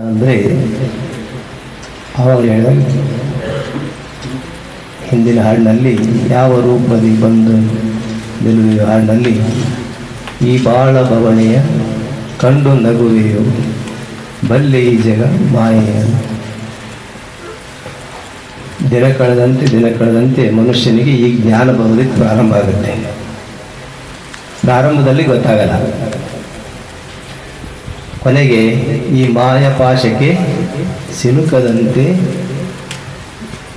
ಅಂದರೆ ಆವಾಗ ಹೇಳಿದ ಹಿಂದಿನ ಹಾಡಿನಲ್ಲಿ ಯಾವ ರೂಪದಿ ಬಂದು ನಿಲ್ಲುವ ಹಾಡಿನಲ್ಲಿ, ಈ ಬಾಳ ಬವಣೆಯ ಕಂಡು ನಗುವೆಯೋ, ಬಲ್ಲೆ ಈ ಜಗ ಮಾಯೆಯ. ದಿನ ಕಳೆದಂತೆ ದಿನ ಕಳೆದಂತೆ ಮನುಷ್ಯನಿಗೆ ಈ ಜ್ಞಾನ ಬರೋದಕ್ಕೆ ಪ್ರಾರಂಭ ಆಗುತ್ತೆ. ಪ್ರಾರಂಭದಲ್ಲಿ ಗೊತ್ತಾಗಲ್ಲ. ಕೊನೆಗೆ ಈ ಮಾಯಪಾಶಕ್ಕೆ ಸಿಲುಕದಂತೆ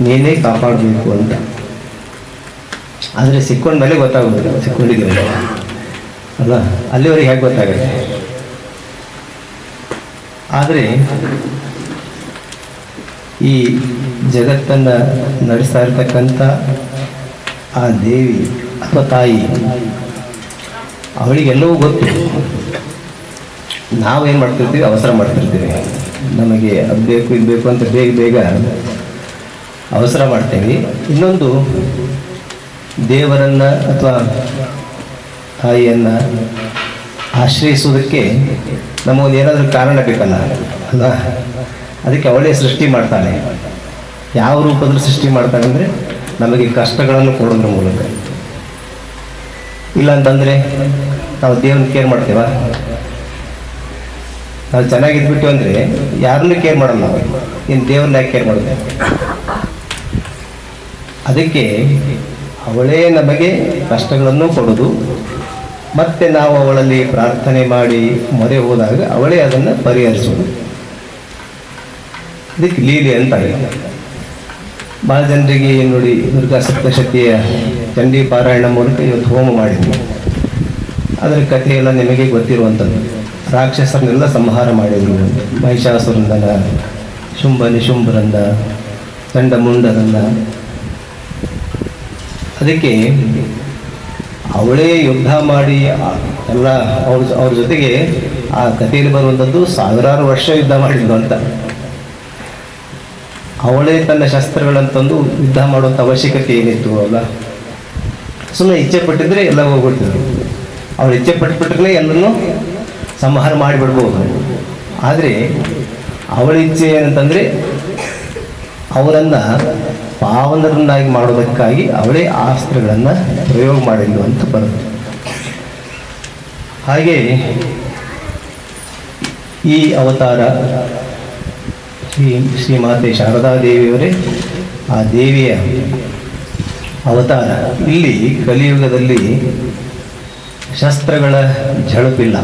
ನೀನೇ ಕಾಪಾಡಬೇಕು ಅಂತ. ಆದರೆ ಸಿಕ್ಕೊಂಡ ಮೇಲೆ ಗೊತ್ತಾಗುತ್ತೆ ಸಿಕ್ಕೊಂಡಿದ್ದೀವಿ ಅಲ್ಲ, ಅಲ್ಲಿವರೆಗೆ ಹೇಗೆ ಗೊತ್ತಾಗುತ್ತೆ? ಆದರೆ ಈ ಜಗತ್ತನ್ನು ನಡೆಸ್ತಾ ಇರ್ತಕ್ಕಂಥ ಆ ದೇವಿ ಅಥವಾ ತಾಯಿ, ಅವಳಿಗೆಲ್ಲವೂ ಗೊತ್ತು. ನಾವೇನು ಮಾಡ್ತಿರ್ತೀವಿ, ಅವಸರ ಮಾಡ್ತಿರ್ತೀವಿ. ನಮಗೆ ಅದು ಬೇಕು, ಇದು ಬೇಕು ಅಂತ ಬೇಗ ಬೇಗ ಅವಸರ ಮಾಡ್ತೀವಿ. ಇನ್ನೊಂದು, ದೇವರನ್ನು ಅಥವಾ ತಾಯಿಯನ್ನು ಆಶ್ರಯಿಸೋದಕ್ಕೆ ನಮಗೊಂದು ಏನಾದರೂ ಕಾರಣ ಬೇಕಲ್ಲ ಅಲ್ಲ ಅದಕ್ಕೆ ಅವಳೇ ಸೃಷ್ಟಿ ಮಾಡ್ತಾನೆ ಯಾವ ರೂಪದಲ್ಲಿ ಸೃಷ್ಟಿ ಮಾಡ್ತಾನೆ ಅಂದರೆ ನಮಗೆ ಕಷ್ಟಗಳನ್ನು ಕೊಡೋದ್ರ ಮೂಲಕ. ಇಲ್ಲ ಅಂತಂದರೆ ನಾವು ದೇವ್ರನ್ನ ಕೇರ್ ಮಾಡ್ತೀವ? ನಾವು ಚೆನ್ನಾಗಿದ್ಬಿಟ್ಟು ಅಂದರೆ ಯಾರನ್ನು ಕೇರ್ ಮಾಡಲ್ಲ. ನಾವು ಇನ್ನು ದೇವ್ರನ್ನ ಕೇರ್ ಮಾಡೋದು? ಅದಕ್ಕೆ ಅವಳೇ ನಮಗೆ ಕಷ್ಟಗಳನ್ನು ಕೊಡೋದು. ಮತ್ತೆ ನಾವು ಅವಳಲ್ಲಿ ಪ್ರಾರ್ಥನೆ ಮಾಡಿ ಮೊರೆ ಹೋದಾಗ ಅವಳೇ ಅದನ್ನು ಪರಿಹರಿಸೋದು ಇದಕ್ಕೆ ಲೀಲೆ ಅಂತ ಭಾಳ ಜನರಿಗೆ ನೋಡಿ ದುರ್ಗಾ ಸಪ್ತಶತಿಯ ಚಂಡಿ ಪಾರಾಯಣ ಮೂಲಕ ಇವತ್ತು ಹೋಮ ಮಾಡಿದ್ವಿ. ಅದರ ಕಥೆಯೆಲ್ಲ ನಿಮಗೆ ಗೊತ್ತಿರುವಂಥದ್ದು. ರಾಕ್ಷಸರನ್ನೆಲ್ಲ ಸಂಹಾರ ಮಾಡಿದರು. ಮಹಿಷಾಸುರಂದನ ಶುಂಭ ನಿಶುಂಭರಂದ ಚಂಡಮುಂಡರನ್ನ ಅದಕ್ಕೆ ಅವಳೇ ಯುದ್ಧ ಮಾಡಿ ಎಲ್ಲ ಅವ್ರ ಅವ್ರ ಜೊತೆಗೆ ಆ ಕಥೆಯಲ್ಲಿ ಬರುವಂಥದ್ದು ಸಾವಿರಾರು ವರ್ಷ ಯುದ್ಧ ಮಾಡಿದ್ರು ಅಂತ. ಅವಳೇ ತನ್ನ ಶಸ್ತ್ರಗಳನ್ನು ತಂದು ಯುದ್ಧ ಮಾಡುವಂಥ ಅವಶ್ಯಕತೆ ಏನಿತ್ತು ಅಲ್ಲ? ಸುಮ್ಮನೆ ಇಚ್ಛೆ ಪಟ್ಟಿದ್ರೆ ಎಲ್ಲ ಹೋಗ್ಬಿಡ್ತಿದ್ರು. ಅವಳು ಇಚ್ಛೆ ಪಟ್ಬಿಟ್ರೆ ಎಲ್ಲರನ್ನೂ ಸಂಹಾರ ಮಾಡಿಬಿಡ್ಬೋದು. ಆದರೆ ಅವಳ ಇಚ್ಛೆ ಏನಂತಂದರೆ ಅವರನ್ನು ಪಾವನರನ್ನಾಗಿ ಮಾಡೋದಕ್ಕಾಗಿ ಅವಳೇ ಆಸ್ತ್ರಗಳನ್ನು ಪ್ರಯೋಗ ಮಾಡಿದ್ಲು ಅಂತ ಬರುತ್ತೆ. ಹಾಗೆ ಈ ಅವತಾರ ಶ್ರೀ ಶ್ರೀಮಾತೆ ಶಾರದಾ ದೇವಿಯವರೇ ಆ ದೇವಿಯ ಅವತಾರ. ಇಲ್ಲಿ ಕಲಿಯುಗದಲ್ಲಿ ಶಸ್ತ್ರಗಳ ಝಳಪಿಲ್ಲ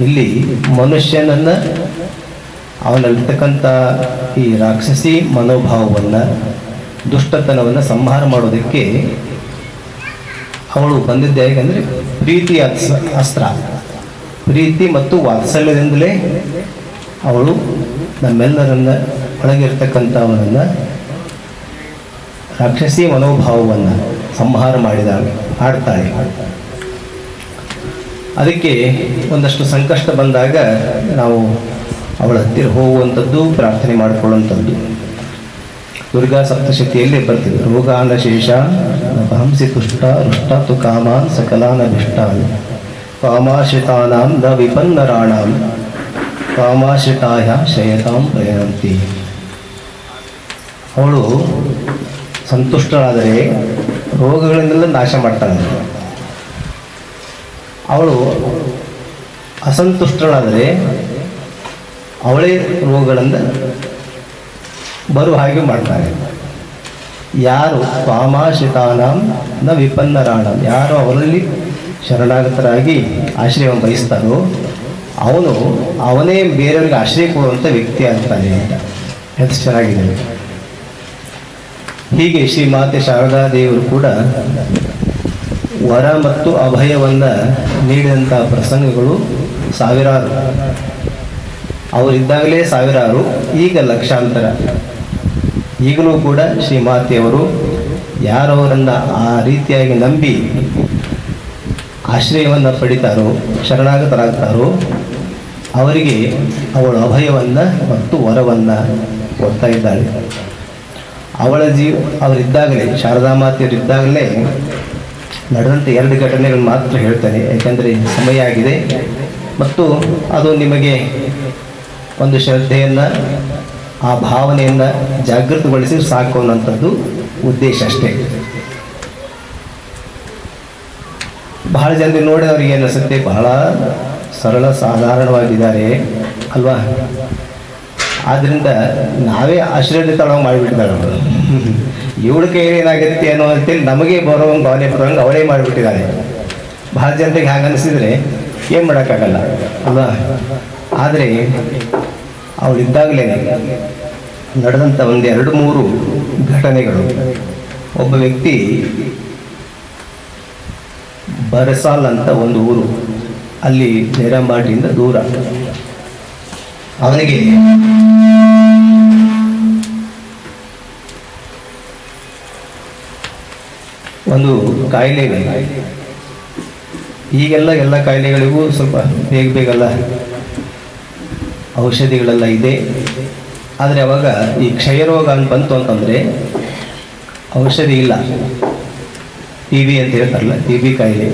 ಇಲ್ಲಿ ಮನುಷ್ಯನನ್ನ ಅವನಲ್ಲಿರ್ತಕ್ಕಂಥ ಈ ರಾಕ್ಷಸಿ ಮನೋಭಾವವನ್ನು, ದುಷ್ಟತನವನ್ನು ಸಂಹಾರ ಮಾಡೋದಕ್ಕೆ ಅವಳು ಬಂದಿದ್ದೆ. ಹೇಗೆಂದರೆ ಪ್ರೀತಿ ಅಸ್, ಅಸ್ತ್ರ. ಪ್ರೀತಿ ಮತ್ತು ವಾತ್ಸಲ್ಯದಿಂದಲೇ ಅವಳು ನಮ್ಮೆಲ್ಲರನ್ನ ಒಳಗಿರ್ತಕ್ಕಂಥವನನ್ನು ರಾಕ್ಷಸಿ ಮನೋಭಾವವನ್ನು ಸಂಹಾರ ಮಾಡಿದಾಗ ಆಡ್ತಾಳೆ. ಅದಕ್ಕೆ ಒಂದಷ್ಟು ಸಂಕಷ್ಟ ಬಂದಾಗ ನಾವು ಅವಳ ಹತ್ತಿರ ಹೋಗುವಂಥದ್ದು, ಪ್ರಾರ್ಥನೆ ಮಾಡಿಕೊಳ್ಳುವಂಥದ್ದು. ದುರ್ಗಾ ಸಪ್ತಶತಿಯಲ್ಲಿ ಬರ್ತಿದೆ. ರೋಗಾನ ಶೇಷ ಹಂಸಿ ತುಷ್ಟ ರುಷ್ಟ ತು ಕಾಮಾನ್ ಸಕಲಾನ ದುಷ್ಟಾನ್ ಕಾಮಾಶ್ರಿತಾನಾಂ ನ ವಿಪನ್ನರಾಣಾಂ. ಕಾಮಾಶ್ರಿತಾಯ ಶಯತಾಂ ಪ್ರಯಂತಿ ಅವಳು ಸಂತುಷ್ಟರಾದರೆ ರೋಗಗಳನ್ನೆಲ್ಲ ನಾಶ ಮಾಡ್ತಾಳೆ. ಅವಳು ಅಸಂತುಷ್ಟಳಾದರೆ ಅವಳೇ ರೋಗಗಳನ್ನು ಬರುವ ಹಾಗೆ ಮಾಡ್ತಾರೆ. ಯಾರು ಪಾಮಾಶಿತಾನಂ ನ ವಿಪನ್ನರಾಣಂ. ಯಾರು ಅವರಲ್ಲಿ ಶರಣಾಗತರಾಗಿ ಆಶ್ರಯ ಬಯಸ್ತಾರೋ, ಅವನು ಅವನೇ ಬೇರೆಯವ್ರಿಗೆ ಆಶ್ರಯ ಕೊಡುವಂಥ ವ್ಯಕ್ತಿ ಆಗ್ತಾನೆ ಅಂತ ಎಷ್ಟು ಚೆನ್ನಾಗಿದೆ ಹೀಗೆ ಶ್ರೀಮಾತೆ ಶಾರದಾ ದೇವರು ಕೂಡ ವರ ಮತ್ತು ಅಭಯವನ್ನು ನೀಡಿದಂಥ ಪ್ರಸಂಗಗಳು ಸಾವಿರಾರು. ಅವರಿದ್ದಾಗಲೇ ಸಾವಿರಾರು, ಈಗ ಲಕ್ಷಾಂತರ. ಈಗಲೂ ಕೂಡ ಶ್ರೀಮಾತೆಯವರು ಯಾರವರನ್ನು ಆ ರೀತಿಯಾಗಿ ನಂಬಿ ಆಶ್ರಯವನ್ನು ಪಡಿತಾರೋ, ಶರಣಾಗತರಾಗ್ತಾರೋ, ಅವರಿಗೆ ಅವಳ ಅಭಯವನ್ನು ಮತ್ತು ವರವನ್ನು ಕೊಡ್ತಾ ಇದ್ದಾಳೆ. ಅವಳ ಜೀವ ಅವರಿದ್ದಾಗಲೇ, ಶಾರದಾ ಮಾತೆಯರಿದ್ದಾಗಲೇ ನಡೆದಂಥ ಎರಡು ಘಟನೆಗಳು ಮಾತ್ರ ಹೇಳ್ತೇನೆ. ಯಾಕೆಂದರೆ ಸಮಯ ಆಗಿದೆ. ಮತ್ತು ಅದು ನಿಮಗೆ ಒಂದು ಶ್ರದ್ಧೆಯನ್ನು, ಆ ಭಾವನೆಯನ್ನು ಜಾಗೃತಗೊಳಿಸಿ ಸಾಕು ಅನ್ನೋಂಥದ್ದು ಉದ್ದೇಶ ಅಷ್ಟೇ. ಬಹಳ ಜನರಿಗೆ ನೋಡಿ ಅವ್ರಿಗೆ ಅನಿಸುತ್ತೆ? ಬಹಳ ಸರಳ, ಸಾಧಾರಣವಾಗಿದ್ದಾರೆ. ಅಲ್ವಾ? ಆದ್ದರಿಂದ ನಾವೇ ಆಶ್ರಯ ತಳ ಮಾಡಿಬಿಟ್ಟಿದ್ದಾರೆ ಇವಳ ಏನಾಗುತ್ತೆ ಅನ್ನೋ ಅಂತೇಳಿ ನಮಗೆ ಬರೋ ಭಾವನೆ ಬರೋಂಗೆ ಅವಳೇ ಮಾಡಿಬಿಟ್ಟಿದ್ದಾರೆ ಭಾಳ ಜನರಿಗೆ ಹಾಗೆ ಅನಿಸಿದ್ರೆ ಏನು ಮಾಡೋಕ್ಕಾಗಲ್ಲ, ಅಲ್ವಾ? ಆದರೆ ಅವಳಿದ್ದಾಗಲೇ ನಡೆದಂಥ ಒಂದು ಎರಡು ಮೂರು ಘಟನೆಗಳು. ಒಬ್ಬ ವ್ಯಕ್ತಿ ಬರಸಾಲ್ ಅಂತ ಒಂದು ಊರು, ಅಲ್ಲಿ ನೇರಂಬಾಡಿಯಿಂದ ದೂರ. ಅವನಿಗೆ ಒಂದು ಕಾಯಿಲೆ ಇದೆ. ಈಗೆಲ್ಲ ಎಲ್ಲ ಕಾಯಿಲೆಗಳಿಗೂ ಸ್ವಲ್ಪ ಬೇಗ ಬೇಗಲ್ಲ ಔಷಧಿಗಳೆಲ್ಲ ಇದೆ. ಆದರೆ ಅವಾಗ ಈ ಕ್ಷಯರೋಗ ಅಂತ ಬಂತು ಅಂತಂದರೆ ಔಷಧಿ ಇಲ್ಲ. ಟಿ ಬಿ ಅಂತ ಹೇಳ್ತಾರಲ್ಲ, ಟಿ ಬಿ ಕಾಯಿಲೆ.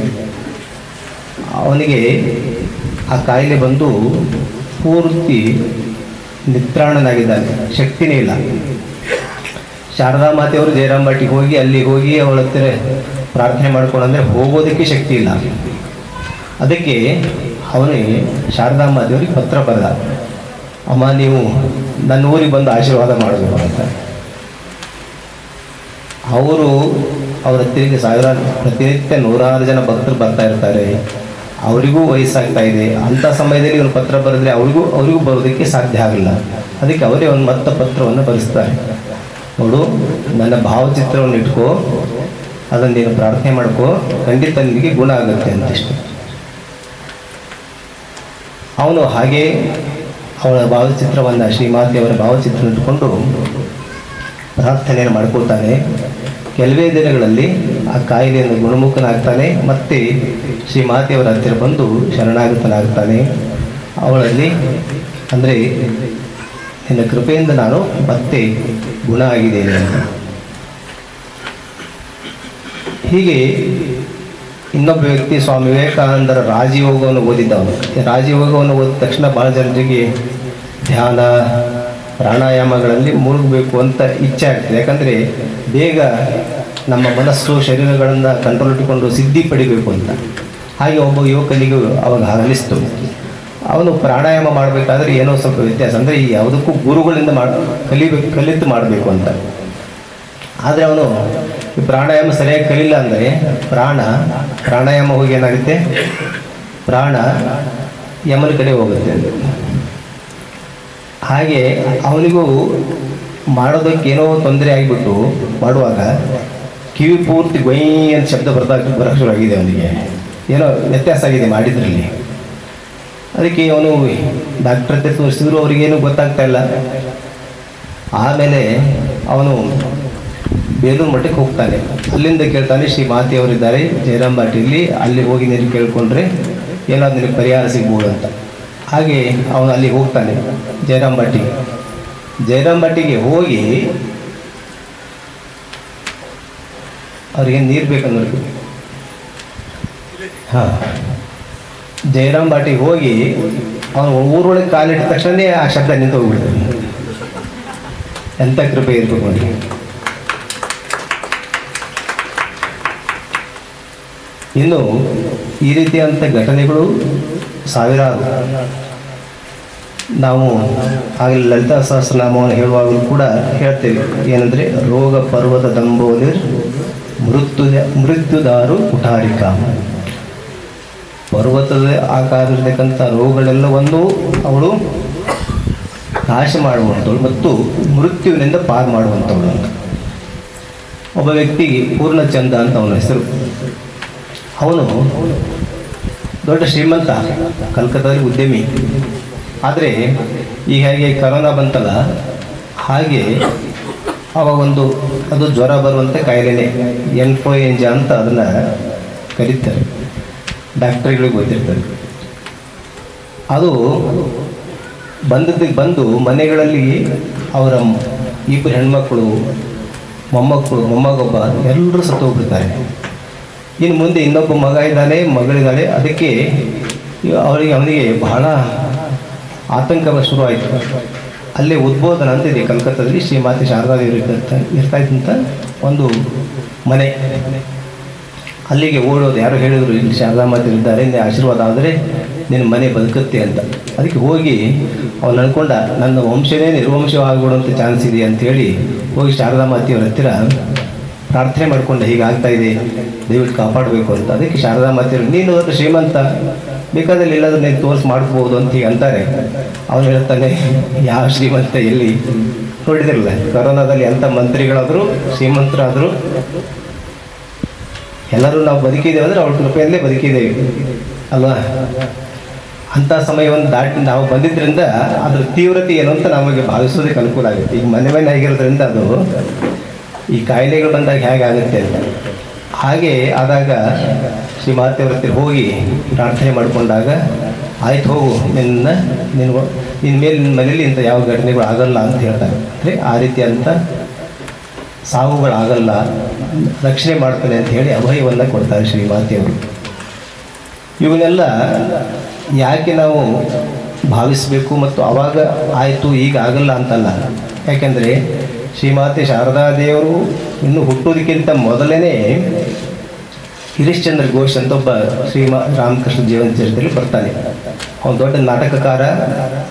ಅವನಿಗೆ ಆ ಕಾಯಿಲೆ ಬಂದು ಪೂರ್ತಿ ನಿತ್ರಾಣನಾಗಿದ್ದಾನೆ, ಶಕ್ತಿನೇ ಇಲ್ಲ. ಶಾರದಾ ಮಾತೆಯವರು ಜಯರಾಮ್ ಭಟ್ಟಿಗೆ ಹೋಗಿ ಅಲ್ಲಿ ಹೋಗಿ ಅವಳ ಹತ್ತಿರ ಪ್ರಾರ್ಥನೆ ಮಾಡ್ಕೊಂಡಂದ್ರೆ ಹೋಗೋದಕ್ಕೆ ಶಕ್ತಿ ಇಲ್ಲ. ಅದಕ್ಕೆ ಅವನೇ ಶಾರದಾ ಮಾತೆಯವ್ರಿಗೆ ಪತ್ರ ಬರೆದ. ಅಮ್ಮ, ನೀವು ನನ್ನ ಊರಿಗೆ ಬಂದು ಆಶೀರ್ವಾದ ಮಾಡಬೇಕು ಅಂತ. ಅವರು ಅವರ ಹತ್ತಿರಕ್ಕೆ ಸಾವಿರ, ಪ್ರತಿನಿತ್ಯ ನೂರಾರು ಜನ ಭಕ್ತರು ಬರ್ತಾ ಇರ್ತಾರೆ. ಅವರಿಗೂ ವಯಸ್ಸಾಗ್ತಾ ಇದೆ. ಅಂಥ ಸಮಯದಲ್ಲಿ ಇವರು ಪತ್ರ ಬರೆದ್ರೆ ಅವರಿಗೂ ಅವರಿಗೂ ಬರೋದಕ್ಕೆ ಸಾಧ್ಯ ಆಗಲ್ಲ. ಅದಕ್ಕೆ ಅವರೇ ಒಂದು ಮತ್ತ ಪತ್ರವನ್ನು ಬರೆಸ್ತಾರೆ. ನೋಡು, ನನ್ನ ಭಾವಚಿತ್ರವನ್ನು ಇಟ್ಕೋ, ಅದನ್ನು ನೀನು ಪ್ರಾರ್ಥನೆ ಮಾಡ್ಕೋ, ಖಂಡಿತ ನಿನಗೆ ಗುಣ ಆಗುತ್ತೆ ಅಂತಿಷ್ಟು. ಅವನು ಹಾಗೆ ಅವಳ ಭಾವಚಿತ್ರವನ್ನು ಶ್ರೀಮಾತೆಯವರ ಭಾವಚಿತ್ರ ಇಟ್ಕೊಂಡು ಪ್ರಾರ್ಥನೆಯನ್ನು ಮಾಡ್ಕೊಳ್ತಾನೆ ಕೆಲವೇ ದಿನಗಳಲ್ಲಿ ಆ ಕಾಯಿಲೆಯನ್ನು ಗುಣಮುಖನಾಗ್ತಾನೆ, ಮತ್ತೆ ಶ್ರೀ ಮಾತೆಯವರ ಹತ್ತಿರ ಬಂದು ಶರಣಾಗತನಾಗ್ತಾನೆ. ಅವಳಲ್ಲಿ ಅಂದರೆ ನಿನ್ನ ಕೃಪೆಯಿಂದ ನಾನು ಮತ್ತೆ ಗುಣ ಆಗಿದ್ದೇನೆ ಅಂತ. ಹೀಗೆ ಇನ್ನೊಬ್ಬ ವ್ಯಕ್ತಿ ಸ್ವಾಮಿ ವಿವೇಕಾನಂದರ ರಾಜಯೋಗವನ್ನು ಓದಿದ್ದವನು. ಅವನು ರಾಜಯೋಗವನ್ನು ಓದಿದ ತಕ್ಷಣ ಭಾಳ ಜನರಿಗೆ ಧ್ಯಾನ, ಪ್ರಾಣಾಯಾಮಗಳಲ್ಲಿ ಮುಳುಗಬೇಕು ಅಂತ ಇಚ್ಛೆ ಆಗ್ತದೆ. ಯಾಕಂದರೆ ಬೇಗ ನಮ್ಮ ಮನಸ್ಸು, ಶರೀರಗಳನ್ನು ಕಂಟ್ರೋಲ್ ಇಟ್ಟುಕೊಂಡು ಸಿದ್ಧಿ ಪಡಿಬೇಕು ಅಂತ. ಹಾಗೆ ಒಬ್ಬ ಯುವಕನಿಗೂ ಅವಾಗ ಅನಿಸ್ತು ಅವನು ಪ್ರಾಣಾಯಾಮ ಮಾಡಬೇಕಾದ್ರೆ ಏನೋ ಸ್ವಲ್ಪ ವ್ಯತ್ಯಾಸ. ಅಂದರೆ ಈ ಯಾವುದಕ್ಕೂ ಗುರುಗಳಿಂದ ಮಾಡ, ಕಲಿಬೇಕು, ಕಲಿತು ಮಾಡಬೇಕು ಅಂತ. ಆದರೆ ಅವನು ಈ ಪ್ರಾಣಾಯಾಮ ಸರಿಯಾಗಿ ಕಲಿಲ್ಲ ಅಂದರೆ ಪ್ರಾಣ, ಪ್ರಾಣಾಯಾಮ ಹೋಗಿ ಏನಾಗುತ್ತೆ? ಪ್ರಾಣ ಯಮನ ಕಡೆ ಹೋಗುತ್ತೆ ಹಾಗೆ ಅವನಿಗೂ ಮಾಡೋದಕ್ಕೆ ಏನೋ ತೊಂದರೆ ಆಗಿಬಿಟ್ಟು ಮಾಡುವಾಗ ಕಿವಿ ಪೂರ್ತಿ ಗೊಯ್ ಅಂತ ಶಬ್ದ ಬರ್ತಾ ಬರೋಕ್ಕೆ ಆಗಿದೆ ಅವನಿಗೆ. ಏನೋ ವ್ಯತ್ಯಾಸ ಆಗಿದೆ ಮಾಡಿದ್ರಲ್ಲಿ. ಅದಕ್ಕೆ ಅವನು ಡಾಕ್ಟರ್ ಹತ್ರ ತೋರಿಸಿದ್ರು, ಅವರಿಗೇನು ಗೊತ್ತಾಗ್ತಾ ಇಲ್ಲ. ಆಮೇಲೆ ಅವನು ಬೇಲೂರು ಮಠಕ್ಕೆ ಹೋಗ್ತಾನೆ. ಅಲ್ಲಿಂದ ಕೇಳ್ತಾನೆ, ಶ್ರೀ ಮಾತೆಯವರಿದ್ದಾರೆ ಜಯರಾಮ್ ಬಾಟಿಲಿ ಅಲ್ಲಿ ಹೋಗಿ ನೀರು ಕೇಳ್ಕೊಂಡ್ರೆ ಏನಾದ್ರು ನಿನಗೆ ಪರಿಹಾರ ಸಿಗ್ಬೋದು ಅಂತ ಹಾಗೆ ಅವನು ಅಲ್ಲಿ ಹೋಗ್ತಾನೆ, ಜಯರಾಮ್ ಭಟ್ಟಿಗೆ ಜಯರಾಮ್ ಭಟ್ಟಿಗೆ ಹೋಗಿ ಅವ್ರಿಗೆ ನೀರು ಬೇಕಂದ್ರೆ. ಹಾಂ. ಜಯರಾಮ್ ಬಾಟಿಗೆ ಹೋಗಿ ಅವನು ಊರೊಳಗೆ ಕಾಲಿಟ್ಟ ತಕ್ಷಣ ಆ ಶಬ್ದ ನಿಂತು ಹೋಗ್ಬಿಡ್ತಾನೆ ಎಂಥ ಕೃಪೆ ಇರಬೇಕು ಇನ್ನು ಈ ರೀತಿಯಾದಂಥ ಘಟನೆಗಳು ಸಾವಿರಾರು. ನಾವು ಆಗಲೇ ಲಲಿತಾ ಸಹಸ್ರನಾಮವನ್ನು ಹೇಳುವಾಗಲೂ ಕೂಡ ಹೇಳ್ತೇವೆ. ಏನಂದರೆ, ರೋಗ ಪರ್ವತ ದಂಬೋಲಿ ಮೃತ್ಯು ಮೃತ್ಯುದಾರು ಕುಠಾರಿಕ ಪರ್ವತದ ಆಕಾರದಿರತಕ್ಕಂಥ ರೋಗಗಳೆಲ್ಲ ಒಂದು ಅವಳು ನಾಶ ಮಾಡುವಂಥವಳು ಮತ್ತು ಮೃತ್ಯುವಿನಿಂದ ಪಾರು ಮಾಡುವಂಥವಳು ಅಂತ. ಒಬ್ಬ ವ್ಯಕ್ತಿಗೆ ಪೂರ್ಣಚಂದ ಅಂತ ಅವನ ಹೆಸರು. ಅವನು ದೊಡ್ಡ ಶ್ರೀಮಂತ, ಕಲ್ಕತ್ತಾದಲ್ಲಿ ಉದ್ಯಮಿ. ಆದರೆ ಈಗ ಹೇಗೆ ಕರೋನಾ ಬಂತಲ್ಲ, ಹಾಗೆ ಅವ ಒಂದು ಅದು ಜ್ವರ ಬರುವಂಥ ಕಾಯಿಲೆನೇ, ಎನ್ಫ್ಲೂಯೆಂಜಾ ಅಂತ ಅದನ್ನು ಕರೀತಾರೆ. ಡಾಕ್ಟರ್ಗಳಿಗೆ ಗೊತ್ತಿರ್ತಾರೆ ಅದು ಬಂದದ್ದು ಬಂದು ಮನೆಗಳಲ್ಲಿ ಅವರ ಇಬ್ಬರು ಹೆಣ್ಮಕ್ಳು, ಮೊಮ್ಮಕ್ಕಳು ಮೊಮ್ಮಗೊಬ್ಬ ಎಲ್ಲರೂ ಸತ್ತು ಹೋಗ್ಬಿಡ್ತಾರೆ. ಇನ್ನು ಮುಂದೆ ಇನ್ನೊಬ್ಬ ಮಗ ಇದ್ದಾನೆ, ಮಗಳಿದ್ದಾಳೆ, ಅದಕ್ಕೆ ಅವರಿಗೆ, ಅವನಿಗೆ ಬಹಳ ಆತಂಕ ಶುರುವಾಯಿತು. ಅಲ್ಲೇ ಉದ್ಬೋಧನ ಅಂತ ಇದೆ ಕಲ್ಕತ್ತಾದಲ್ಲಿ ಶ್ರೀಮಾತೆ ಶಾರದಾದೇವರು ಇದ್ದಂತ ಇರ್ತಾ ಇದ್ದಂಥ ಒಂದು ಮನೆ. ಅಲ್ಲಿಗೆ ಓಡೋದು ಯಾರು ಹೇಳಿದ್ರು, ಇಲ್ಲಿ ಶಾರದಾ ಮಾತೆ ಇದ್ದಾರೆ, ನಿನ್ನ ಆಶೀರ್ವಾದ ಆದರೆ ನಿನ್ನ ಮನೆ ಬದುಕುತ್ತೆ ಅಂತ. ಅದಕ್ಕೆ ಹೋಗಿ ಅವನು ಅಂದ್ಕೊಂಡ ನನ್ನ ವಂಶನೇ ನಿರ್ವಂಶವಾಗ್ಬಿಡುವಂಥ ಚಾನ್ಸ್ ಇದೆ ಅಂತೇಳಿ ಹೋಗಿ ಶಾರದಾ ಮಾತೆಯವ್ರ ಹತ್ತಿರ ಪ್ರಾರ್ಥನೆ ಮಾಡಿಕೊಂಡೆ ಹೀಗಾಗ್ತಾ ಇದೆ, ದಯವಿಟ್ಟು ಕಾಪಾಡಬೇಕು ಅಂತ. ಅದಕ್ಕೆ ಶಾರದಾ ಮಾತೆಯವರು ನೀನು ಒಂದು ಶ್ರೀಮಂತ, ಬೇಕಾದಲ್ಲಿ ಎಲ್ಲಾದ್ರೂ ನೀನು ತೋರಿಸಿ ಮಾಡ್ಬೋದು ಅಂತ ಹೀಗೆ ಅಂತಾರೆ. ಅವನು ಹೇಳ್ತಾನೆ, ಯಾವ ಶ್ರೀಮಂತ ಎಲ್ಲಿ? ನೋಡಿದಿರಲ್ಲ, ಕೊರೋನಾದಲ್ಲಿ ಎಂಥ ಮಂತ್ರಿಗಳಾದರೂ, ಶ್ರೀಮಂತರಾದರೂ ಎಲ್ಲರೂ ನಾವು ಬದುಕಿದ್ದೇವೆ ಅಂದರೆ ಅವ್ರ ಕೃಪೆಯಲ್ಲೇ ಬದುಕಿದ್ದೇವೆ. ಅಲ್ವಾ? ಅಂಥ ಸಮಯವನ್ನು ದಾಟಿ ನಾವು ಬಂದಿದ್ದರಿಂದ ಅದರ ತೀವ್ರತೆ ಏನು ಅಂತ ನಮಗೆ ಭಾವಿಸೋದಕ್ಕೆ ಅನುಕೂಲ ಆಗುತ್ತೆ. ಈಗ ಮನೆ ಮನೆ ಆಗಿರೋದ್ರಿಂದ ಅದು ಈ ಕಾಯಿಲೆಗಳು ಬಂದಾಗ ಹೇಗಾಗುತ್ತೆ ಅಂತ. ಹಾಗೆ ಆದಾಗ ಶ್ರೀ ಮಾತೆಯವ್ರ ಹೋಗಿ ಪ್ರಾರ್ಥನೆ ಮಾಡಿಕೊಂಡಾಗ, ಆಯ್ತು ಹೋಗು, ನಿನ್ನ ನಿನ್ನ ನಿನ್ನ ಮೇಲೆ ನಿನ್ನ ಮನೇಲಿ ಇಂಥ ಯಾವ ಘಟನೆಗಳು ಆಗಲ್ಲ ಅಂತ ಹೇಳ್ತಾರೆ. ಅಂದರೆ ಆ ರೀತಿಯಂಥ ಸಾವುಗಳಾಗಲ್ಲ, ರಕ್ಷಣೆ ಮಾಡ್ತಾನೆ ಅಂತ ಹೇಳಿ ಅಭಯವನ್ನು ಕೊಡ್ತಾರೆ ಶ್ರೀ ಮಾತೆಯವರು ಇವನ್ನೆಲ್ಲ ಯಾಕೆ ನಾವು ಭಾವಿಸಬೇಕು ಮತ್ತು ಅವಾಗ ಆಯಿತು, ಈಗ ಆಗಲ್ಲ ಅಂತಲ್ಲ. ಯಾಕೆಂದರೆ ಶ್ರೀಮಾತೆ ಶಾರದಾ ದೇವರು ಇನ್ನು ಹುಟ್ಟೋದಕ್ಕಿಂತ ಮೊದಲೇ ಗಿರೀಶ್ಚಂದ್ರ ಘೋಷ್ ಅಂತ ಒಬ್ಬ ಶ್ರೀಮಾ ರಾಮಕೃಷ್ಣ ಜೀವನ ಚರಿತ್ರೆಯಲ್ಲಿ ಬರ್ತಾನೆ. ಅವನು ದೊಡ್ಡ ನಾಟಕಕಾರ,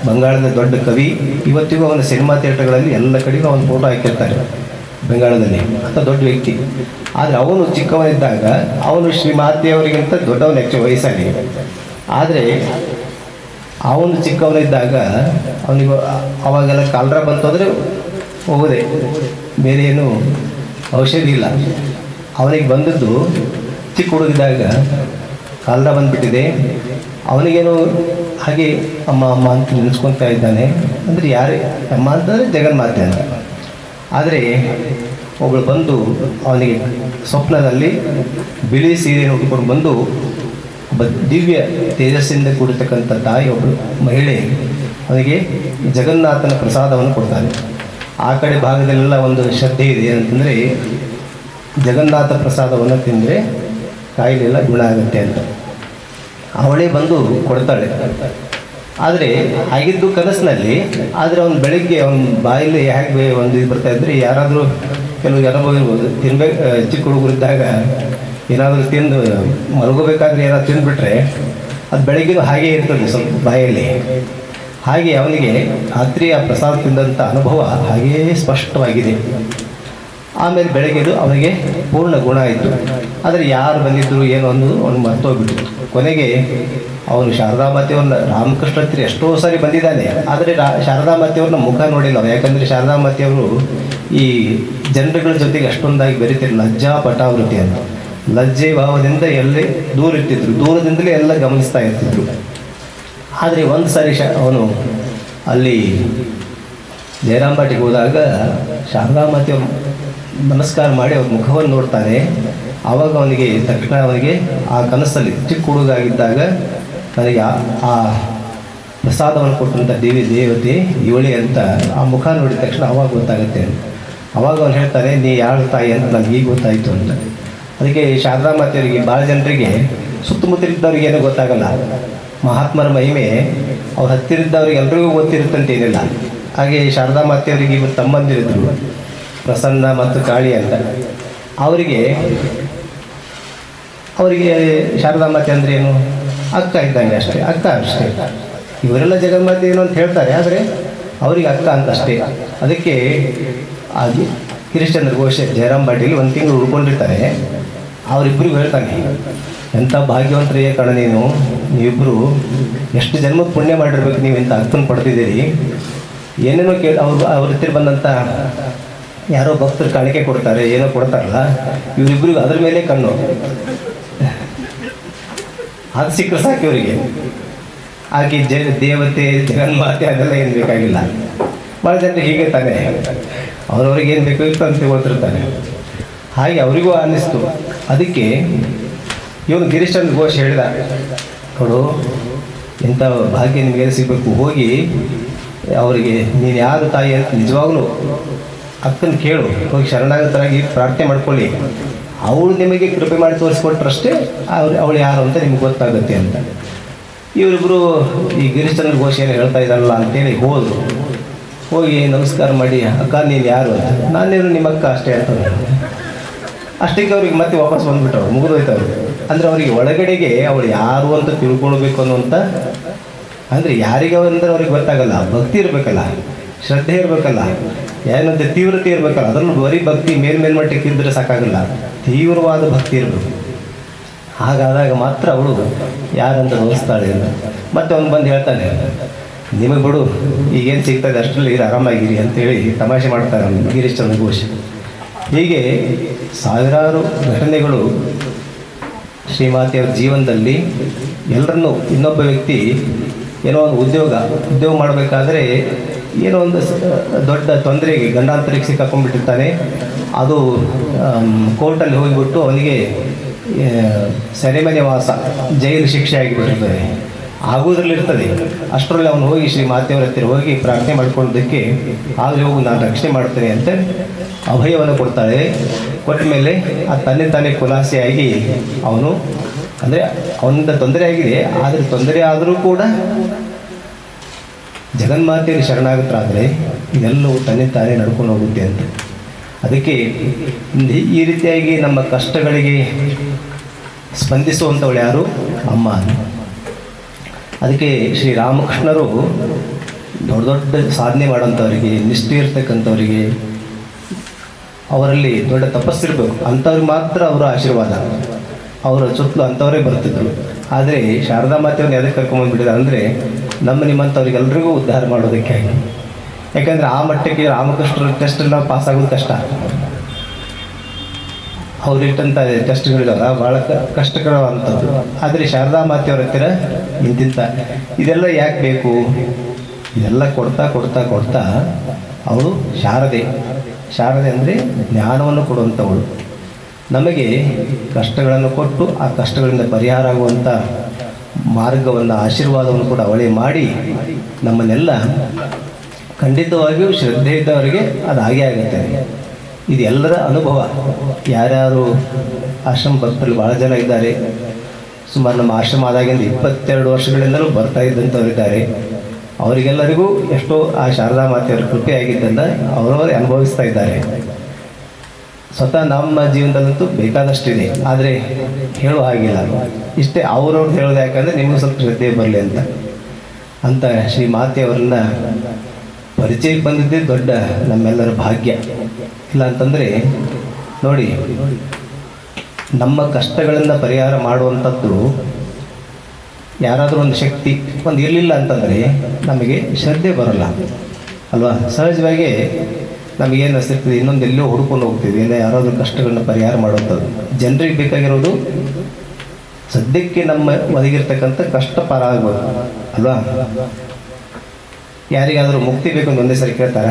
ಬಂಗಾಳದ ದೊಡ್ಡ ಕವಿ, ಇವತ್ತಿಗೂ ಅವನ ಸಿನಿಮಾ ಥಿಯೇಟರ್ಗಳಲ್ಲಿ ಎಲ್ಲ ಕಡೆಗೂ ಅವನ ಫೋಟೋ ಹಾಕಿರ್ತಾರೆ. ಬೆಂಗಾಳದಲ್ಲಿ ಅಂತ ದೊಡ್ಡ ವ್ಯಕ್ತಿ. ಆದರೆ ಅವನು ಚಿಕ್ಕವನಿದ್ದಾಗ ಅವನು ಶ್ರೀಮಾತೆಯವರಿಗಿಂತ ದೊಡ್ಡವನು ಹೆಚ್ಚು ವಯಸ್ಸಾಗಿ ಆದರೆ ಅವನು ಚಿಕ್ಕವನಿದ್ದಾಗ ಅವನಿಗೆ ಅವಾಗೆಲ್ಲ ಕಾಲರ ಬಂತಂದರೆ ಹೋಗೋದೆ. ಬೇರೆ ಏನು ಔಷಧಿ ಇಲ್ಲ. ಅವನಿಗೆ ಬಂದದ್ದು ಚಿಕ್ಕ ಹುಡುಗಿದ್ದಾಗ ಕಾಲರ ಬಂದುಬಿಟ್ಟಿದೆ. ಅವನಿಗೇನು ಹಾಗೆ ಅಮ್ಮ ಅಮ್ಮ ಅಂತ ನೆನೆಸ್ಕೊತಾ ಇದ್ದಾನೆ. ಅಂದರೆ ಯಾರೇ, ಅಮ್ಮ ಅಂತಂದರೆ ಜಗನ್ಮಾತೆ ಅಂತ. ಆದರೆ ಒಬ್ಬಳು ಬಂದು ಅವನಿಗೆ ಸ್ವಪ್ನದಲ್ಲಿ ಬಿಳಿ ಸೀರೆ ಉಟ್ಕೊಂಡು ಬಂದು ಒಬ್ಬ ದಿವ್ಯ ತೇಜಸ್ಸಿಂದ ಕೂಡಿರ್ತಕ್ಕಂಥ ತಾಯಿ ಒಬ್ಬಳು ಮಹಿಳೆ. ಅವನಿಗೆ ಜಗನ್ನಾಥನ ಪ್ರಸಾದವನ್ನು ಕೊಡ್ತಾನೆ ಆ ಕಡೆ ಭಾಗದಲ್ಲೆಲ್ಲ ಒಂದು ಶ್ರದ್ಧೆ ಇದೆ. ಏನಂತಂದರೆ ಜಗನ್ನಾಥ ಪ್ರಸಾದವನ್ನು ತಿಂದರೆ ಕಾಯಿಲೆಲ್ಲ ಗುಣ ಆಗುತ್ತೆ ಅಂತ. ಅವಳೇ ಬಂದು ಕೊಡ್ತಾಳೆ. ಆದರೆ ಆಗಿದ್ದು ಕನಸಿನಲ್ಲಿ, ಆದರೆ ಅವ್ನು ಬೆಳಗ್ಗೆ ಅವ್ನ ಬಾಯಲ್ಲಿ ಹೇಗೆ ಒಂದು ಇದು ಬರ್ತಾ ಇದ್ರೆ, ಯಾರಾದರೂ ಕೆಲವು ಇರ್ಬೋದು. ತಿನ್ಬೇಕು ಚಿಕ್ಕ ಹುಡುಗರಿದ್ದಾಗ ಏನಾದರೂ ತಿಂದು, ಮಲಗೋಬೇಕಾದ್ರೆ ಏನಾದ್ರು ತಿಂದುಬಿಟ್ರೆ, ಅದು ಬೆಳಗ್ಗೆನೂ ಹಾಗೇ ಇರ್ತದೆ ಸ್ವಲ್ಪ ಬಾಯಲ್ಲಿ. ಹಾಗೆ ಅವನಿಗೆ ರಾತ್ರಿ ಆ ಪ್ರಸಾದ ತಿಂದಂಥ ಅನುಭವ ಹಾಗೇ ಸ್ಪಷ್ಟವಾಗಿದೆ. ಆಮೇಲೆ ಬೆಳಗ್ಗೆದು ಅವರಿಗೆ ಪೂರ್ಣ ಗುಣ ಆಯಿತು. ಆದರೆ ಯಾರು ಬಂದಿದ್ದರು ಏನು ಅನ್ನೋದು ಅವನು ಮರ್ತೋಗ್ಬಿಟ್ಟು ಕೊನೆಗೆ ಅವನು ಶಾರದಾ ಮಾತೆಯವ್ರನ್ನ, ರಾಮಕೃಷ್ಣ ಹತ್ರ ಎಷ್ಟೋ ಸಾರಿ ಬಂದಿದ್ದಾನೆ. ಆದರೆ ರಾ, ಶಾರದಾ ಮಾತೆಯವ್ರನ್ನ ಮುಖ ನೋಡಿಲ್ಲ ಯಾಕಂದರೆ ಶಾರದಾ ಮಾತೆಯವರು ಈ ಜನರುಗಳ ಜೊತೆಗೆ ಅಷ್ಟೊಂದಾಗಿ ಬೆರೀತಿರಲಿಲ್ಲ ಲಜ್ಜಾ ಪಟಾವೃತ್ತಿ ಅಂತ. ಲಜ್ಜೆ ಭಾವದಿಂದ ಎಲ್ಲೇ ದೂರ ಇರ್ತಿದ್ರು. ದೂರದಿಂದಲೇ ಎಲ್ಲ ಗಮನಿಸ್ತಾ ಇರ್ತಿದ್ರು. ಆದರೆ ಒಂದು ಸಾರಿ ಶ, ಅವನು ಅಲ್ಲಿ ಜಯರಾಂಬಾಟಿಗೆ ಹೋದಾಗ ಶಾರದಾ ನಮಸ್ಕಾರ ಮಾಡಿ ಅವ್ರ ಮುಖವನ್ನು ನೋಡ್ತಾನೆ ಆವಾಗ ಅವನಿಗೆ ತಕ್ಷಣ ಅವನಿಗೆ ಆ ಕನಸಲ್ಲಿ ಚಿಕ್ಕ ಹುಡುಗಾಗಿದ್ದಾಗ ನನಗೆ ಆ ಪ್ರಸಾದವನ್ನು ಕೊಟ್ಟಂಥ ದೇವಿ, ದೇವತೆ, ಇವಳಿ ಅಂತ ಆ ಮುಖ ನೋಡಿದ ತಕ್ಷಣ ಅವಾಗ ಗೊತ್ತಾಗುತ್ತೆ. ಅವಾಗ ಅವನು ಹೇಳ್ತಾನೆ ನೀ ಯಾರ ತಾಯಿ ಅಂತ ನನಗೆ ಈಗ ಗೊತ್ತಾಯಿತು ಅಂತ. ಅದಕ್ಕೆ ಶಾರದಾ ಮಾತೆಯವರಿಗೆ ಭಾಳ ಜನರಿಗೆ ಸುತ್ತಮುತ್ತಲಿದ್ದವ್ರಿಗೆ ಏನೂ ಗೊತ್ತಾಗಲ್ಲ. ಮಹಾತ್ಮರ ಮಹಿಮೆ ಅವ್ರ ಹತ್ತಿರದವ್ರಿಗೆ ಎಲ್ರಿಗೂ ಗೊತ್ತಿರುತ್ತಂತೇನಿಲ್ಲ. ಹಾಗೆ ಶಾರದಾ ಮಾತೆಯವರಿಗೆ ಇವರು ತಮ್ಮಂದಿರಿದ್ರು. ಪ್ರಸನ್ನ ಮತ್ತು ಕಾಳಿ ಅಂತ. ಅವರಿಗೆ ಅವರಿಗೆ ಶಾರದಾ ಮಾತೆ ಅಂದರೆ ಏನು? ಅಕ್ಕ ಇದ್ದಂಗೆ ಅಷ್ಟೇ, ಅಕ್ಕ ಅಷ್ಟೇ. ಇವರೆಲ್ಲ ಜಗನ್ಮಾತೆ ಏನು ಅಂತ ಹೇಳ್ತಾರೆ, ಆದರೆ ಅವರಿಗೆ ಅಕ್ಕ ಅಂತ ಅಷ್ಟೇ. ಅದಕ್ಕೆ ಆಗಿ ಕಿರಿಶ್ಚಂದ್ರ ಘೋಷ ಜಯರಾಮ್ ಪಾಟೀಲ್ ಒಂದು ತಿಂಗಳು ಉಳ್ಕೊಂಡಿರ್ತಾರೆ. ಅವರಿಬ್ಬರಿಗೂ ಹೇಳ್ತಾನೆ ಎಂಥ ಭಾಗ್ಯವಂತರೇ ಕಣ ನೀನು? ನೀವಿಬ್ಬರು ಎಷ್ಟು ಜನ್ಮ ಪುಣ್ಯ ಮಾಡಿರ್ಬೇಕು ನೀವು ಇಂಥ ಅಕ್ಕನ ಪಡ್ತಿದ್ದೀರಿ ಏನೇನೋ ಕೇಳಿ, ಅವ್ರು, ಅವ್ರ ಹತ್ತಿರ ಬಂದಂಥ ಯಾರೋ ಭಕ್ತರು ಕಾಣಿಕೆ ಕೊಡ್ತಾರೆ, ಏನೋ ಕೊಡ್ತಾರಲ್ಲ ಇವರಿಬ್ಬರಿಗೂ ಅದ್ರ ಮೇಲೆ ಕಣ್ಣು. ಅದು ಸಿಕ್ಕರೆ ಸಾಕು ಇವರಿಗೆ. ಆಕೆ ಜ, ದೇವತೆ, ಜಗನ್ಮಾತೆ, ಅದೆಲ್ಲ ಏನು ಬೇಕಾಗಿಲ್ಲ. ಭಾಳ ಜನರು ಹೀಗೆ ತಾನೆ. ಅವ್ರವ್ರಿಗೆ ಏನು ಬೇಕು ಇತ್ತು ಅಂತ ಗೊತ್ತಿರ್ತಾರೆ ಹಾಗೆ ಅವರಿಗೂ ಅನ್ನಿಸ್ತು. ಅದಕ್ಕೆ ಇವನು ಗಿರೀಶ್ಚಂದ್ರ ಘೋಷ್ ಹೇಳಿದ, ನೋಡು ಇಂಥ ಭಾಗ್ಯ ನಿಮಗೆ ಸಿಗಬೇಕು. ಹೋಗಿ ಅವರಿಗೆ, ನೀನು ಯಾರು ತಾಯಿ ಅಂತ ನಿಜವಾಗ್ಲೂ ಅಕ್ಕನ ಕೇಳು. ಹೋಗಿ ಶರಣಾಗತರಾಗಿ ಪ್ರಾರ್ಥನೆ ಮಾಡ್ಕೊಳ್ಳಿ. ಅವಳು ನಿಮಗೆ ಕೃಪೆ ಮಾಡಿ ತೋರಿಸ್ಕೊಟ್ರಷ್ಟೇ ಅವ್ರು, ಅವಳು ಯಾರು ಅಂತ ನಿಮ್ಗೆ ಗೊತ್ತಾಗುತ್ತೆ ಅಂತ. ಇವರಿಬ್ಬರು ಈ ಗಿರಿಶ್ಚಂದ್ರ ಘೋಷ್ ಏನು ಹೇಳ್ತಾ ಇದ್ದಾರಲ್ಲ ಅಂತೇಳಿ ಹೋದರು. ಹೋಗಿ ನಮಸ್ಕಾರ ಮಾಡಿ, ಅಕ್ಕ, ನೀನು ಯಾರು? ಅಂತ. ನಾನೇನು ನಿಮ್ಮ ಅಕ್ಕ? ಅಷ್ಟೇ ಅಂತ ಅಷ್ಟಕ್ಕೆ ಅವ್ರಿಗೆ ಮತ್ತೆ ವಾಪಸ್ ಬಂದುಬಿಟ್ಟವ್ರು ಮುಗಿದೋಯ್ತು ಹೋಯ್ತವ್ರು ಅಂದರೆ ಅವರಿಗೆ ಒಳಗಡೆಗೆ ಅವಳು ಯಾರು ಅಂತ ತಿಳ್ಕೊಳ್ಬೇಕು ಅನ್ನುವಂಥ ಅಂದರೆ ಯಾರಿಗೆ ಅಂದ್ರೆ ಅವ್ರಿಗೆ ಗೊತ್ತಾಗಲ್ಲ. ಭಕ್ತಿ ಇರಬೇಕಲ್ಲ, ಶ್ರದ್ಧೆ ಇರಬೇಕಲ್ಲ. ಏನಂತೆ ತೀವ್ರತೆ ಇರಬೇಕಲ್ಲ ಅದರಲ್ಲಿ ಬರೀ ಭಕ್ತಿ ಮೇಲ್ಮೇಲ್ಮಟ್ಟಕ್ಕೆ ಮೇಲ್ಮಟ್ಟಕ್ಕೆ ಇದ್ದರೆ ಸಾಕಾಗಲ್ಲ. ತೀವ್ರವಾದ ಭಕ್ತಿ ಇರಬೇಕು. ಹಾಗಾದಾಗ ಮಾತ್ರ ಅವಳು ಯಾರಂತ ನೋಡಿಸ್ತಾಳೆ ಮತ್ತೆ ಅವ್ನು ಬಂದು ಹೇಳ್ತಾನೆ, ನಿಮಗೆ ಬಿಡು, ಈಗೇನು ಸಿಗ್ತದೆ ಅಷ್ಟರಲ್ಲಿ ಇರು, ಆರಾಮಾಗಿರಿ ಅಂತೇಳಿ ತಮಾಷೆ ಮಾಡ್ತಾರೆ ಅವನು ಗಿರೀಶ್ ಚಂದ್ರ ಘೋಷ್. ಹೀಗೆ ಸಾವಿರಾರು ಘಟನೆಗಳು ಶ್ರೀಮಾತೆಯವ್ರ ಜೀವನದಲ್ಲಿ ಎಲ್ಲರನ್ನೂ ಇನ್ನೊಬ್ಬ ವ್ಯಕ್ತಿ ಏನೋ ಒಂದು ಉದ್ಯೋಗ ಉದ್ಯೋಗ ಮಾಡಬೇಕಾದ್ರೆ ಏನೋ ಒಂದು ದೊಡ್ಡ ತೊಂದರೆಗೆ ಗಂಡಾಂತರಿಗೆ ಸಿಕ್ಕಾಕೊಂಡ್ಬಿಟ್ಟಿರ್ತಾನೆ ಅದು ಕೋರ್ಟಲ್ಲಿ ಹೋಗಿಬಿಟ್ಟು ಅವನಿಗೆ ಸೆರೆಮನೆ ವಾಸ, ಜೈಲು ಶಿಕ್ಷೆ ಆಗಿಬಿಟ್ಟಿರ್ತದೆ. ಆಗೋದ್ರಲ್ಲಿರ್ತದೆ ಅಷ್ಟರಲ್ಲಿ ಅವನು ಹೋಗಿ ಶ್ರೀ ಮಾತೆಯವರ ಹತ್ತಿರ ಹೋಗಿ ಪ್ರಾರ್ಥನೆ ಮಾಡ್ಕೊಳ್ಳೋದಕ್ಕೆ ಆಗಲೇ ಹೋಗಿ, ನಾನು ರಕ್ಷಣೆ ಮಾಡ್ತೇನೆ ಅಂತ ಅಭಯವನ್ನು ಕೊಡ್ತಾಳೆ. ಕೊಟ್ಟ ಮೇಲೆ ಆ ತಂದೆ ತಾನೇ ಖುಲಾಸೆಯಾಗಿ ಅವನು, ಅಂದರೆ ಅವನಿಂದ ತೊಂದರೆ ಆಗಿದೆ. ಆದರೆ ತೊಂದರೆ ಆದರೂ ಕೂಡ ಜಗನ್ಮಾತೆಯಲ್ಲಿ ಶರಣಾಗತರಾದರೆ ಇದೆಲ್ಲವೂ ತನ್ನೆ ತಾನೇ ನಡ್ಕೊಂಡು ಹೋಗುತ್ತೆ ಅಂತ. ಅದಕ್ಕೆ ಈ ರೀತಿಯಾಗಿ ನಮ್ಮ ಕಷ್ಟಗಳಿಗೆ ಸ್ಪಂದಿಸುವಂಥವಳು ಯಾರು? ಅಮ್ಮ ಅದಕ್ಕೆ ಶ್ರೀ ರಾಮಕೃಷ್ಣರು ದೊಡ್ಡ ದೊಡ್ಡ ಸಾಧನೆ ಮಾಡೋಂಥವರಿಗೆ ನಿಷ್ಠೆ ಇರ್ತಕ್ಕಂಥವರಿಗೆ ಅವರಲ್ಲಿ ದೊಡ್ಡ ತಪಸ್ಸಿರಬೇಕು. ಅಂಥವ್ರಿಗೆ ಮಾತ್ರ ಅವರ ಆಶೀರ್ವಾದ. ಅವರ ಸುತ್ತಲೂ ಅಂಥವರೇ ಬರ್ತಿದ್ರು ಆದರೆ ಶಾರದಾ ಮಾತೆಯವ್ರನ್ನ ಯಾವುದಕ್ಕೆ ಕರ್ಕೊಂಬಂದ್ಬಿಟ್ಟಿದ್ದಾರೆ ಅಂದರೆ ನಮ್ಮ ನಿಮ್ಮಂಥವ್ರಿಗೆಲ್ರಿಗೂ ಉದ್ಧಾರ ಮಾಡೋದಕ್ಕೆ ಯಾಕಂದರೆ ಆ ಮಟ್ಟಕ್ಕೆ ರಾಮಕೃಷ್ಣರ ಟೆಸ್ಟ್ ನಾವು ಪಾಸ್ ಆಗೋದು ಕಷ್ಟ. ಅವ್ರು ಇಟ್ಟಂಥ ಟೆಸ್ಟ್ಗಳಿದಾವ ಭಾಳ ಕಷ್ಟಕರವಾದಂಥದ್ದು. ಆದರೆ ಶಾರದಾ ಮಾತೆಯವ್ರ ಹತ್ತಿರ ಇಂತಿಂತ ಇದೆಲ್ಲ ಯಾಕೆ ಬೇಕು? ಇದೆಲ್ಲ ಕೊಡ್ತಾ ಕೊಡ್ತಾ ಕೊಡ್ತಾ ಅವಳು ಶಾರದೆ. ಶಾರದೆ ಅಂದರೆ ಜ್ಞಾನವನ್ನು ಕೊಡುವಂಥವಳು. ನಮಗೆ ಕಷ್ಟಗಳನ್ನು ಕೊಟ್ಟು ಆ ಕಷ್ಟಗಳಿಂದ ಪರಿಹಾರ ಆಗುವಂಥ ಮಾರ್ಗವನ್ನು, ಆಶೀರ್ವಾದವನ್ನು ಕೂಡ ಅವಳೇ ಮಾಡಿ ನಮ್ಮನ್ನೆಲ್ಲ ಖಂಡಿತವಾಗಿಯೂ ಶ್ರದ್ಧೆ ಇದ್ದವರಿಗೆ ಅದು ಹಾಗೆ ಆಗುತ್ತೆ. ಇದೆಲ್ಲರ ಅನುಭವ. ಯಾರ್ಯಾರು ಆಶ್ರಮ ಭಕ್ತರು ಭಾಳ ಜನ ಇದ್ದಾರೆ. ಸುಮಾರು ನಮ್ಮ ಆಶ್ರಮ ಆದಾಗಿಂದ ಇಪ್ಪತ್ತೆರಡು ವರ್ಷಗಳಿಂದಲೂ ಬರ್ತಾ ಇದ್ದಂಥವರಿದ್ದಾರೆ ಅವರಿಗೆಲ್ಲರಿಗೂ ಎಷ್ಟೋ ಆ ಶಾರದಾ ಮಾತೆಯವರ ಕೃಪೆ ಆಗಿದ್ದರಿಂದ ಅವರವರೇ ಅನುಭವಿಸ್ತಾ ಇದ್ದಾರೆ. ಸ್ವತಃ ನಮ್ಮ ಜೀವನದಲ್ಲಂತೂ ಬೇಕಾದಷ್ಟಿದೆ. ಆದರೆ ಹೇಳುವ ಹಾಗಿಲ್ಲ. ಇಷ್ಟೇ ಅವ್ರವ್ರು ಹೇಳೋದು ಯಾಕಂದರೆ ನಿಮಗೂ ಸ್ವಲ್ಪ ಶ್ರದ್ಧೆ ಬರಲಿ ಅಂತ. ಅಂತ ಶ್ರೀ ಮಾತೆಯವರನ್ನ ಪರಿಚಯಕ್ಕೆ ಬಂದಿದ್ದೇ ದೊಡ್ಡ ನಮ್ಮೆಲ್ಲರ ಭಾಗ್ಯ. ಇಲ್ಲ ಅಂತಂದರೆ, ನೋಡಿ, ನಮ್ಮ ಕಷ್ಟಗಳನ್ನು ಪರಿಹಾರ ಮಾಡುವಂಥದ್ದು ಯಾರಾದರೂ ಒಂದು ಶಕ್ತಿ, ಒಂದು ಇರಲಿಲ್ಲ ಅಂತಂದರೆ ನಮಗೆ ಶ್ರದ್ಧೆ ಬರಲ್ಲ. ಅಲ್ವಾ? ಸಹಜವಾಗಿ ನಮಗೇನು ಅನಿಸ್ತಿರ್ತದೆ ಇನ್ನೊಂದು ಎಲ್ಲೋ ಹುಡ್ಕೊಂಡು ಹೋಗ್ತೀವಿ ಇಲ್ಲ ಯಾರಾದರೂ ಕಷ್ಟಗಳನ್ನ ಪರಿಹಾರ ಮಾಡುವಂಥದ್ದು. ಜನರಿಗೆ ಬೇಕಾಗಿರೋದು ಸದ್ಯಕ್ಕೆ ನಮ್ಮ ಒದಗಿರ್ತಕ್ಕಂಥ ಕಷ್ಟ ಪಾರ ಆಗ್ಬೋದು ಅಲ್ವಾ? ಯಾರಿಗಾದರೂ ಮುಕ್ತಿ ಬೇಕು ಅಂತ ಒಂದೇ ಸರಿ ಕೇಳ್ತಾರ?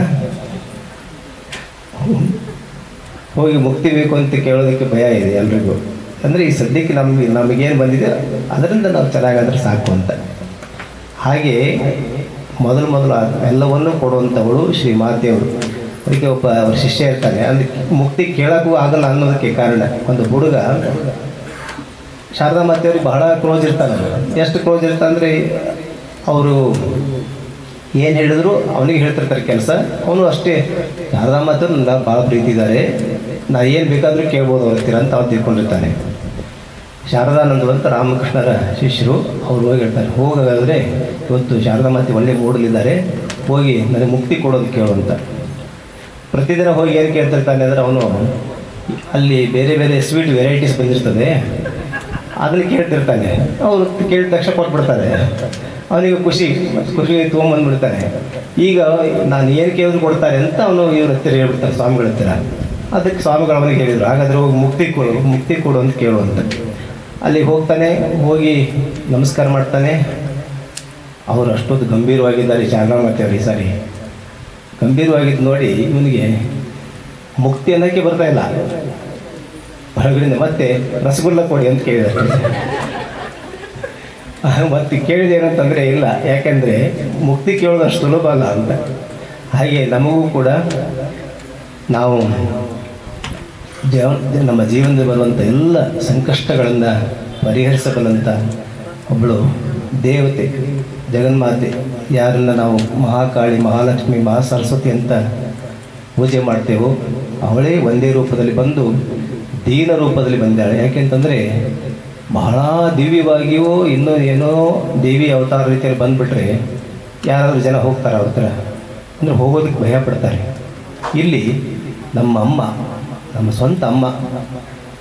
ಹೋಗಿ ಮುಕ್ತಿ ಬೇಕು ಅಂತ ಕೇಳೋದಕ್ಕೆ ಭಯ ಇದೆ ಎಲ್ರಿಗೂ. ಅಂದರೆ ಈ ಸದ್ಯಕ್ಕೆ ನಮಗೆ ನಮಗೇನು ಬಂದಿದೆ? ಅದರಿಂದ ನಾವು ಚೆನ್ನಾಗಾದ್ರೆ ಸಾಕು ಅಂತ. ಹಾಗೆ ಮೊದಲು ಮೊದಲು ಎಲ್ಲವನ್ನೂ ಕೊಡುವಂಥವಳು ಶ್ರೀ ಮಾತೆಯವರು ಅದಕ್ಕೆ ಒಬ್ಬ ಅವ್ರ ಶಿಷ್ಯ ಇರ್ತಾನೆ ಅಂದ್ರೆ ಮುಕ್ತಿ ಕೇಳೋಕ್ಕೂ ಆಗಲ್ಲ ಅನ್ನೋದಕ್ಕೆ ಕಾರಣ ಒಂದು ಹುಡುಗ ಶಾರದಾ ಮಾತೆಯವ್ರಿಗೆ ಬಹಳ ಕ್ಲೋಸ್ ಇರ್ತಾನೆ. ಎಷ್ಟು ಕ್ಲೋಸ್ ಇರ್ತಾನೆ ಅಂದರೆ ಅವರು ಏನು ಹೇಳಿದ್ರು ಅವನಿಗೆ ಹೇಳ್ತಿರ್ತಾರೆ ಕೆಲಸ. ಅವನು ಅಷ್ಟೇ, ಶಾರದಾ ಮಾತವ್ರು ನನ್ನ ಭಾಳ ಪ್ರೀತಿ ಇದ್ದಾರೆ ನಾ ಏನು ಬೇಕಾದರೂ ಕೇಳ್ಬೋದು ಅವ್ರ ಅಂತ ಅವ್ರು ತಿಳ್ಕೊಂಡಿರ್ತಾನೆ ಶಾರದಾನಂದರು ಅಂತ ರಾಮಕೃಷ್ಣರ ಶಿಷ್ಯರು ಅವ್ರು ಹೋಗಿ ಹೇಳ್ತಾರೆ. ಹೋಗಾದ್ರೆ ಇವತ್ತು ಶಾರದಾ ಮಾತೆ ಒಳ್ಳೆ ಮೂಡಲಿದ್ದಾರೆ ಹೋಗಿ ನನಗೆ ಮುಕ್ತಿ ಕೊಡೋದು ಕೇಳು ಅಂತ. ಪ್ರತಿದಿನ ಹೋಗಿ ಏನು ಕೇಳ್ತಿರ್ತಾನೆ ಅಂದರೆ ಅವನು ಅಲ್ಲಿ ಬೇರೆ ಬೇರೆ ಸ್ವೀಟ್ ವೆರೈಟೀಸ್ ಬಂದಿರ್ತದೆ. ಅದನ್ನು ಕೇಳ್ತಿರ್ತಾನೆ. ಅವರು ಕೇಳಿದ ತಕ್ಷಣ ಕೊಟ್ಬಿಡ್ತಾರೆ ಅವನಿಗೆ ಖುಷಿ ಖುಷಿ ತೊಗೊಂಬಂದ್ಬಿಡ್ತಾನೆ. ಈಗ ನಾನು ಏನು ಕೇಳಿದ್ರು ಕೊಡ್ತಾರೆ ಅಂತ ಅವನು ಇವ್ರ ಹತ್ತಿರ ಹೇಳ್ಬಿಡ್ತಾನೆ ಸ್ವಾಮಿಗಳ ಹತ್ತಿರ ಅದಕ್ಕೆ ಸ್ವಾಮಿಗಳು ಅವನಿಗೆ ಹೇಳಿದರು, ಹಾಗಾದರೆ ಹೋಗಿ ಮುಕ್ತಿ ಕೊಡು ಮುಕ್ತಿ ಕೊಡು ಅಂತ ಕೇಳು ಅಂತ. ಅಲ್ಲಿಗೆ ಹೋಗ್ತಾನೆ, ಹೋಗಿ ನಮಸ್ಕಾರ ಮಾಡ್ತಾನೆ. ಅವರು ಅಷ್ಟೊಂದು ಗಂಭೀರವಾಗಿದ್ದಾರೆ ಶಾರದಾ ಮಾತೆ ಅವ್ರು ಈ ಸಾರಿ. ಗಂಭೀರವಾಗಿದ್ದು ನೋಡಿ ಇವನಿಗೆ ಮುಕ್ತಿ ಅನ್ನೋಕ್ಕೆ ಬರ್ತಾ ಇಲ್ಲ. ಹೊರಗಡೆಯಿಂದ ಮತ್ತೆ ರಸಗುಲ್ಲ ಕೊಡಿ ಅಂತ ಕೇಳಿದ ಮತ್ತೆ ಕೇಳಿದೆ ಏನಂತಂದರೆ ಇಲ್ಲ, ಯಾಕೆಂದರೆ ಮುಕ್ತಿ ಕೇಳೋದು ಅಷ್ಟು ಸುಲಭ ಅಲ್ಲ ಅಂತ. ಹಾಗೆ ನಮಗೂ ಕೂಡ ನಾವು ನಮ್ಮ ಜೀವನದಲ್ಲಿ ಬರುವಂಥ ಎಲ್ಲ ಸಂಕಷ್ಟಗಳನ್ನು ಪರಿಹರಿಸಬಲ್ಲಂಥ ಒಬ್ಬಳು ದೇವತೆ, ಜಗನ್ಮಾತೆ, ಯಾರನ್ನು ನಾವು ಮಹಾಕಾಳಿ, ಮಹಾಲಕ್ಷ್ಮಿ ಮಹಾ ಸರಸ್ವತಿ ಅಂತ ಪೂಜೆ ಮಾಡ್ತೇವೋ, ಅವಳೇ ಒಂದೇ ರೂಪದಲ್ಲಿ ಬಂದು ದೀನ ರೂಪದಲ್ಲಿ ಬಂದಾಳೆ. ಯಾಕೆಂತಂದರೆ ಬಹಳ ದಿವ್ಯವಾಗಿಯೋ ಇನ್ನೂ ಏನೋ ದೇವಿ ಅವತಾರ ರೀತಿಯಲ್ಲಿ ಬಂದುಬಿಟ್ರೆ ಯಾರಾದರೂ ಜನ ಹೋಗ್ತಾರೆ ಅವ್ರ ಹತ್ರ. ಅಂದರೆ ಹೋಗೋದಕ್ಕೆ ಭಯ ಪಡ್ತಾರೆ. ಇಲ್ಲಿ ನಮ್ಮ ಅಮ್ಮ, ನಮ್ಮ ಸ್ವಂತ ಅಮ್ಮ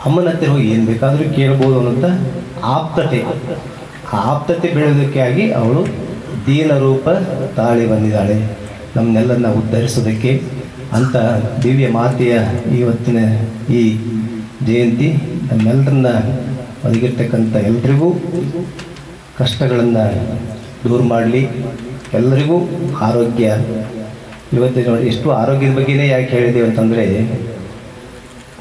ಅಮ್ಮನ ಹತ್ತಿರ ಹೋಗಿ ಏನು ಬೇಕಾದರೂ ಕೇಳ್ಬೋದು ಅನ್ನೋಂಥ ಆಪ್ತತೆ. ಆಪ್ತತೆ ಬೆಳೆಯೋದಕ್ಕೆ ಆಗಿ ಅವಳು ದೀನ ರೂಪ ತಾಳಿ ಬಂದಿದ್ದಾಳೆ. ನಮ್ಮನ್ನೆಲ್ಲರನ್ನ ಉದ್ಧರಿಸೋದಕ್ಕೆ ಅಂತ ದಿವ್ಯ ಮಾತೆಯ ಇವತ್ತಿನ ಈ ಜಯಂತಿ ನಮ್ಮೆಲ್ಲರನ್ನ ಒದಗಿರ್ತಕ್ಕಂಥ ಎಲ್ರಿಗೂ ಕಷ್ಟಗಳನ್ನು ದೂರ ಮಾಡಲಿ. ಎಲ್ಲರಿಗೂ ಆರೋಗ್ಯ. ಇವತ್ತಿನ ನೋಡಿ ಎಷ್ಟು ಆರೋಗ್ಯದ ಬಗ್ಗೆನೇ ಯಾಕೆ ಹೇಳಿದ್ದೀವಿ ಅಂತಂದರೆ,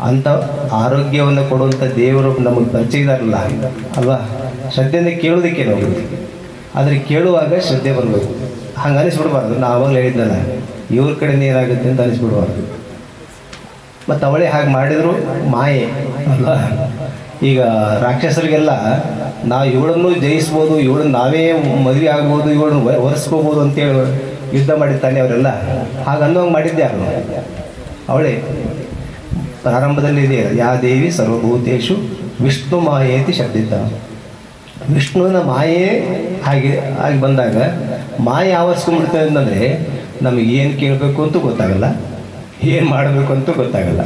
ಅಂಥ ಆರೋಗ್ಯವನ್ನು ಕೊಡುವಂಥ ದೇವರು ನಮಗೆ ಪರಿಚಯ ಇದಾರಲ್ಲ ಅಲ್ವಾ? ಶ್ರದ್ಧೆಯಿಂದ ಕೇಳೋದಕ್ಕೆ ನಾವು ಆದರೆ ಕೇಳುವಾಗ ಶ್ರದ್ಧೆ ಬರಬೇಕು. ಹಂಗೆ ಅನಿಸ್ಬಿಡ್ಬಾರ್ದು. ನಾ ಆವಾಗಲೇ ಹೇಳಿದ್ದಲ್ಲ ಇವ್ರ ಕಡೆಯಿಂದ ಏನಾಗುತ್ತೆ ಅಂತ ಅನಿಸ್ಬಿಡ್ಬಾರ್ದು. ಮತ್ತು ಅವಳೇ ಹಾಗೆ ಮಾಡಿದ್ರು, ಮಾಯೆ. ಅಲ್ಲ, ಈಗ ರಾಕ್ಷಸರಿಗೆಲ್ಲ ನಾವು ಇವಳನ್ನು ಜಯಿಸ್ಬೋದು, ಇವಳನ್ನು ನಾವೇ ಮದುವೆ ಆಗ್ಬೋದು, ಇವಳನ್ನು ಒರೆಸ್ಕೋಬೋದು ಅಂತೇಳಿ ಯುದ್ಧ ಮಾಡಿರ್ತಾನೆ ಅವರೆಲ್ಲ. ಹಾಗೆ ಅನ್ನೋಂಗೆ ಮಾಡಿದ್ದೆ ಅವಳು ಅವಳೇ. ಪ್ರಾರಂಭದಲ್ಲಿ ಇದೆ ಯಾ ದೇವಿ ಸರ್ವಭೂತೇಶು ವಿಷ್ಣು ಮಾಯೇತಿ ಶಬ್ದಿದ್ದ ವಿಷ್ಣುವಿನ ಮಾಯೆ ಹಾಗೆ ಆಗಿ ಬಂದಾಗ ಮಾಯೆ ಆವರಿಸ್ಕೊಂಡ್ಬಿಡ್ತದೆ ಅಂತಂದರೆ ನಮಗೆ ಏನು ಕೇಳಬೇಕು ಅಂತೂ ಗೊತ್ತಾಗಲ್ಲ, ಏನು ಮಾಡಬೇಕು ಅಂತೂ ಗೊತ್ತಾಗಲ್ಲ.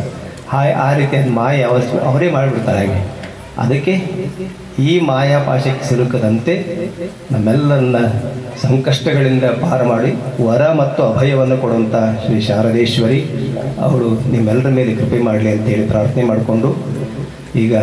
ಹಾಯ್ ಆ ರೀತಿಯಾದ ಮಾಯೆ ಆವರಿಸ್ ಅವರೇ ಮಾಡಿಬಿಡ್ತಾರೆ ಹಾಗೆ. ಅದಕ್ಕೆ ಈ ಮಾಯಾ ಪಾಶಕ್ಕೆ ಸಿಲುಕದಂತೆ ನಮ್ಮೆಲ್ಲರನ್ನ ಸಂಕಷ್ಟಗಳಿಂದ ಪಾರು ಮಾಡಿ ವರ ಮತ್ತು ಅಭಯವನ್ನು ಕೊಡುವಂಥ ಶ್ರೀ ಶಾರದೇಶ್ವರಿ ಅವಳು ನಿಮ್ಮೆಲ್ಲರ ಮೇಲೆ ಕೃಪೆ ಮಾಡಲಿ ಅಂತೇಳಿ ಪ್ರಾರ್ಥನೆ ಮಾಡಿಕೊಂಡು ಈಗ